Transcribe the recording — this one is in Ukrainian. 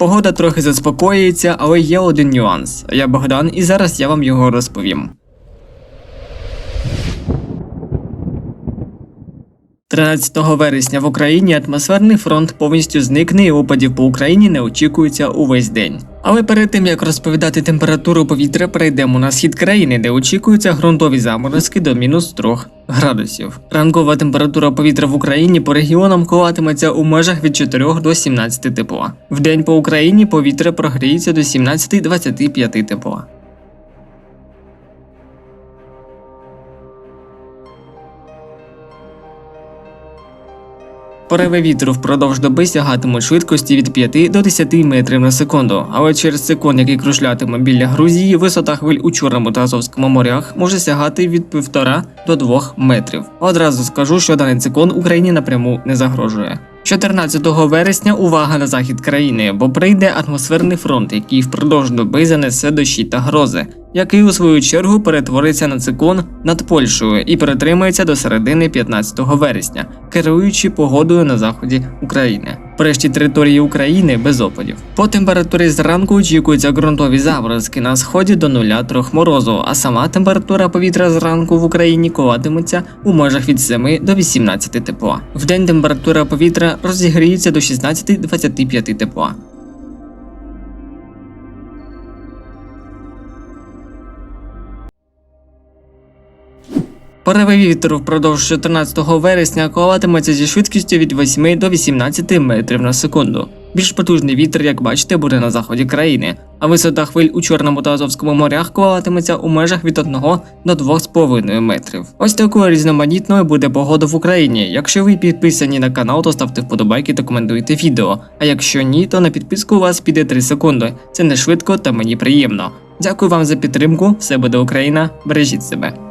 Погода трохи заспокоюється, але є один нюанс. Я Богдан, і зараз я вам його розповім. 13 вересня в Україні атмосферний фронт повністю зникне і опадів по Україні не очікується увесь день. Але перед тим як розповідати температуру повітря, перейдемо на схід країни, де очікуються ґрунтові заморозки до мінус 3 градусів. Ранкова температура повітря в Україні по регіонам коливатиметься у межах від 4 до 17 тепла. Вдень по Україні повітря прогріється до 17-25 тепла. Пориви вітру впродовж доби сягатимуть швидкості від 5 до 10 метрів на секунду, але через циклон, який крушлятиме біля Грузії, висота хвиль у Чорному та Азовському морях може сягати від 1,5 до 2 метрів. Одразу скажу, що даний циклон Україні напряму не загрожує. 14 вересня увага на захід країни, бо прийде атмосферний фронт, який впродовж доби занесе дощі та грози, який у свою чергу перетвориться на циклон над Польщею і перетримається до середини 15 вересня, керуючи погодою на заході України. По решті території України без опадів. По температурі зранку очікуються ґрунтові заморозки на сході до 0-3 морозу, а сама температура повітря зранку в Україні коватиметься у межах від 7 до 18 тепла. В день температура повітря розігріється до 16-25 тепла. Пориви вітру впродовж 14 вересня коливатиметься зі швидкістю від 8 до 18 метрів на секунду. Більш потужний вітер, як бачите, буде на заході країни, а висота хвиль у Чорному та Азовському морях коливатиметься у межах від 1 до 2,5 метрів. Ось такою різноманітною буде погода в Україні. Якщо ви підписані на канал, то ставте вподобайки та коментуйте відео. А якщо ні, то на підписку у вас піде 3 секунди. Це не швидко та мені приємно. Дякую вам за підтримку. Все буде Україна. Бережіть себе.